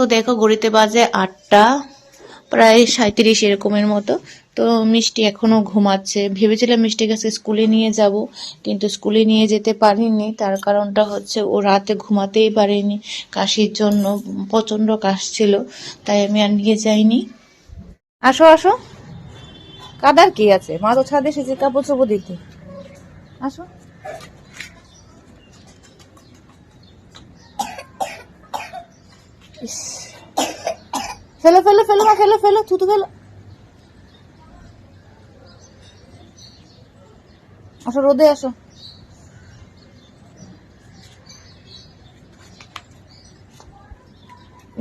তো দেখো ঘড়িতে বাজে আটটা, প্রায় সাঁত্রিশ এরকমের মতো। তো মিষ্টি এখনও ঘুমাচ্ছে। ভেবেছিলাম মিষ্টি কাছে স্কুলে নিয়ে যাব, কিন্তু স্কুলে নিয়ে যেতে পারিনি। তার কারণটা হচ্ছে ও রাতে ঘুমাতেই পারেনি। কাশির জন্য প্রচণ্ড কাশ ছিল, তাই আমি আর নিয়ে যাইনি। আসো আসো। কাদার কি আছে? মা তো ছাদে এসেছে, কাপড় চোপড় দিতে। আসো। ফেলো ফেলো ফেলো মা, ফেলো ফেলো, থুতু ফেলো। আসো, রোদে আসো।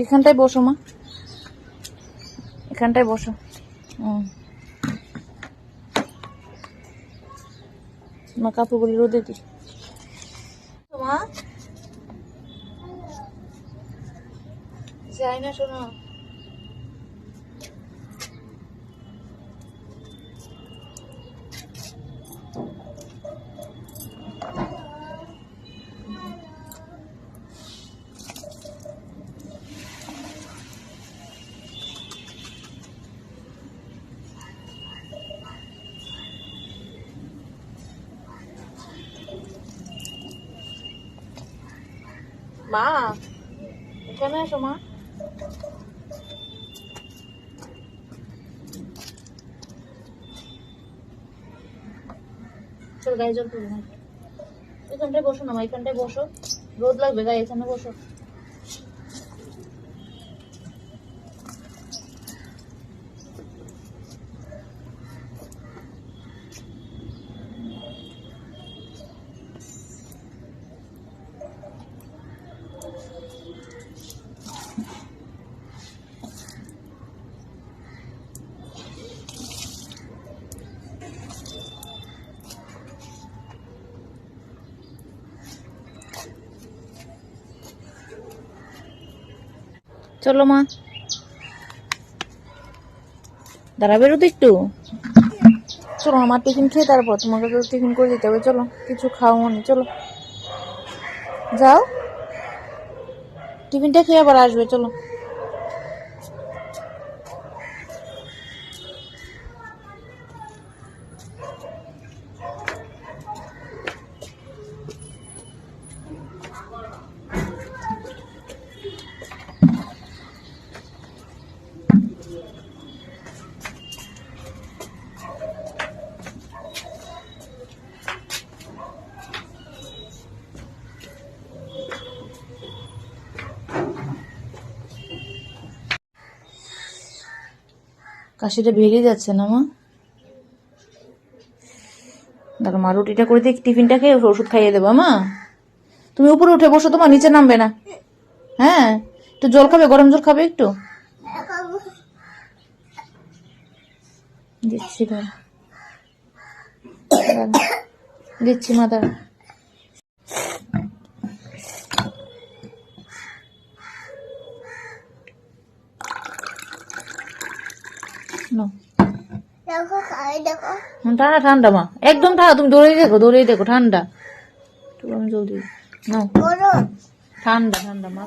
এখানটায় বসো মা। এখানটায় বসো। মা, কাপড়গুলি রোদে দি যাই না শোনো। মা এখানে এসো মা। চল, গায়ে জল তুলে না এখানটায় বসো না এখানটায় বসো। রোদ লাগবে, গায়ে এখানে বসো। চলো, মা। দাঁড়াবে তো একটু। চলো আমার টিফিন খেয়ে তারপর তোমাকে তো টিফিন করে দিতে হবে। চলো, কিছু খাও মনে, চলো। যাও। টিফিনটা খেয়ে আবার আসবে, চলো। কাশিটা বেরিয়ে যাচ্ছে না, মা? দাঁড়া, মা, রুটিটা করে দিয়ে টিফিনটা খেয়ে ওষুধ খাইয়ে দেবো, মা। তুমি উপরে উঠে বসো, তোমার নিচে নামবে না। হ্যাঁ? একটু জল খাবে, গরম জল খাবে একটু? দিচ্ছি। দিচ্ছি, মা, দাঁড়া নাও। দেখো খাই দেখো হুম, ঠান্ডা ঠান্ডা মা। একদম ঠান্ডা তুমি দৌড়েই দেখো দৌড়েই দেখো ঠান্ডা। আমি জলদি নাও। ঠান্ডা ঠান্ডা মা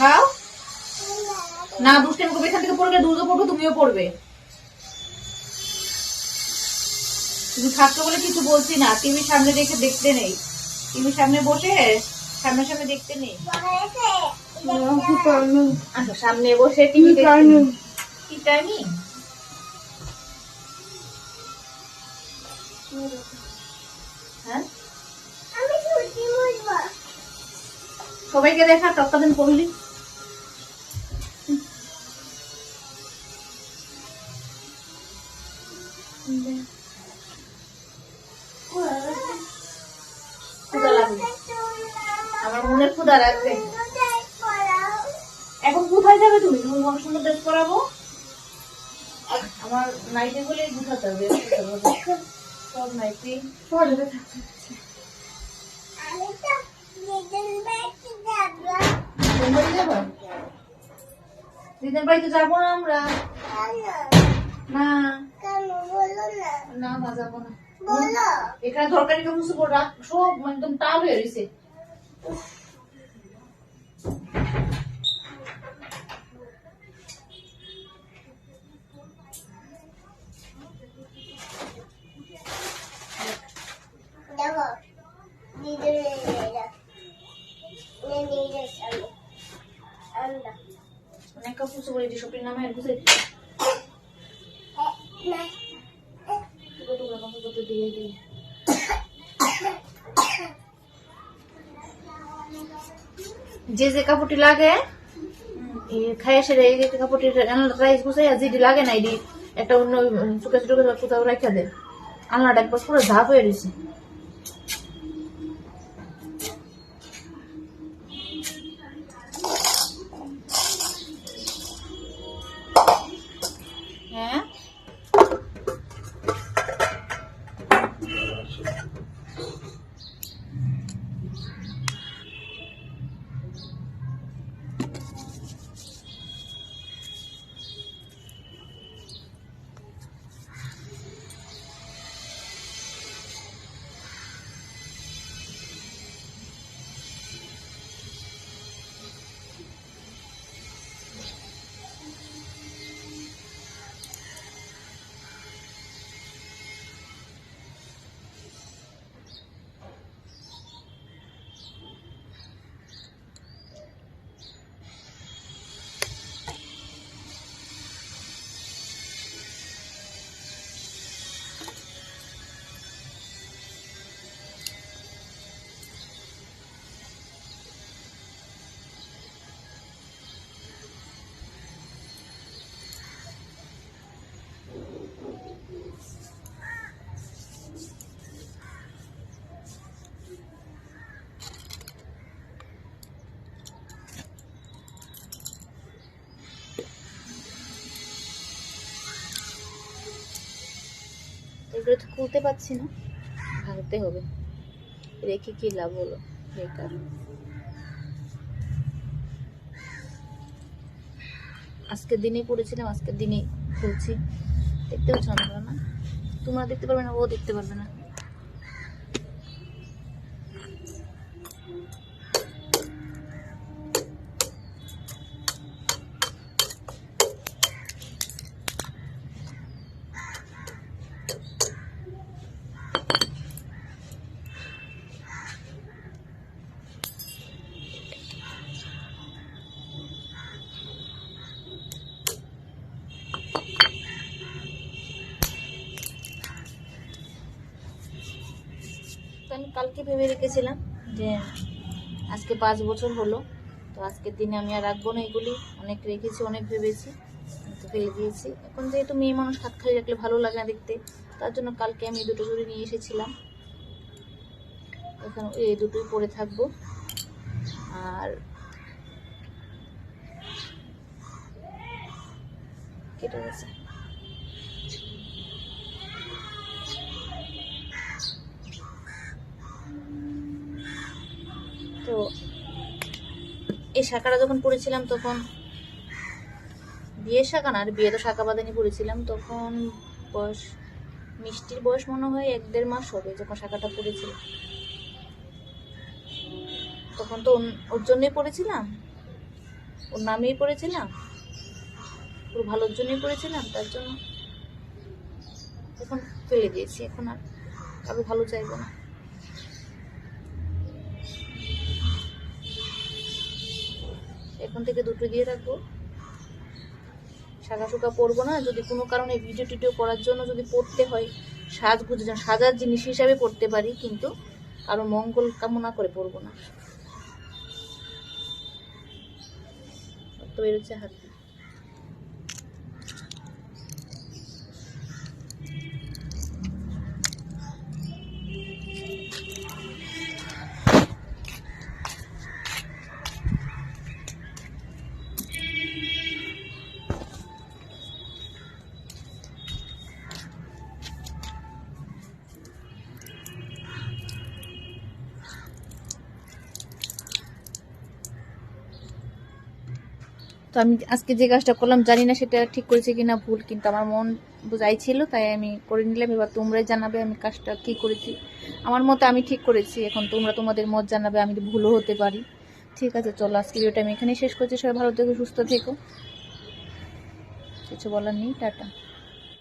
How? না দুষ্টামি করবে এখান থেকে পড়বে দুধও পড়বে তুমিও পড়বে। তুমি থাকতো বলে কিছু বলছি না টিভির সামনে রেখে দেখতে নেই। টিভির সামনে বসে সামনে সামনে দেখতে নেই। আচ্ছা সামনে বসে টিভি কি টাইমিং? হ্যাঁ? আমি ছুটি বুঝব সবাইকে দেখা টপকাদিন পড়লি আমার নাইটে বলে গুছাতে হবে সব নাইটি দিদির বাড়িতে যাব না আমরা? না। না না না যাব না। এখানে তরকারি কেমন সব একদম টাল হয়ে রয়েছে দেখো দিদির মেয়েরা মেয়েদের সামনে আমরা দিয়ে যে যে কাপড়টি লাগে খাইয়া সেরে এই কাপড়টি রাইস গুছাই আর যেটি লাগে না, এটি একটা অন্য চুকে চুকে কোথাও রেখে দে আলনাটা একবার পুরো ধাপ হয়ে রয়েছে এগুলো তো খুলতে পারছি না। ভাঙতে হবে। রেখে কি লাভ হলো? বেকার আজকের দিনেই পড়েছিলাম, আজকের দিনেই খুলছি। দেখতে পাচ্ছ না তোমরা দেখতে পারবে না, ও দেখতে পারবে না। আমি কালকে ভেবে রেখেছিলাম যে আজকে পাঁচ বছর হলো, তো আজকের দিনে আমি আর রাখব না এগুলি। অনেক রেখেছি, অনেক ভেবেছি তো ফেলে দিয়েছি। এখন যেহেতু মেয়ে মানুষ হাত খালি রাখলে ভালো লাগে না দেখতে, তার জন্য কালকে আমি দুটো জুড়ি নিয়ে এসেছিলাম। এখন এই দুটোই পরে থাকব। আর কেটে গেছে। তো এই শাখাটা যখন পড়েছিলাম তখন, বিয়ের শাখা না, আর বিয়ে তো শাখা বাদানি পড়েছিলাম, তখন বয়স, মিষ্টির বয়স মনে হয় এক দেড় মাস হবে যখন শাখাটা পড়েছিল তখন তো ওর জন্যই পড়েছিলাম, ওর নামেই পড়েছিলাম, ওর ভালোর জন্যই পড়েছিলাম, তার জন্য এখন ফেলে দিয়েছি, এখন আর কারও ভালো চাইব না। এখন থেকে দুটো দিয়ে রাখব। শাখা শুকা পরবো না, যদি কোনো কারণে ভিডিও টিডিও করার জন্য যদি পড়তে হয়, সাজগুজ সাজার জিনিস হিসাবে পড়তে পারি, কিন্তু কারও মঙ্গল কামনা করে পড়ব না। তো বেরোচ্ছে হাত। তো আমি আজকে যে কাজটা করলাম, জানি না সেটা ঠিক করেছি কিনা ভুল, কিন্তু আমার মন বুঝাইছিল, তাই আমি করে নিলাম। এবার তোমরাই জানাবে আমি কাজটা কি করেছি। আমার মতে আমি ঠিক করেছি, এখন তোমরা তোমাদের মত জানাবে, আমি ভুলও হতে পারি। ঠিক আছে, চলো, আজকে ভিডিওটা আমি এখানেই শেষ করছি। সবাই ভালো থেকে, সুস্থ থেকো। কিছু বলার নেই, টাটা।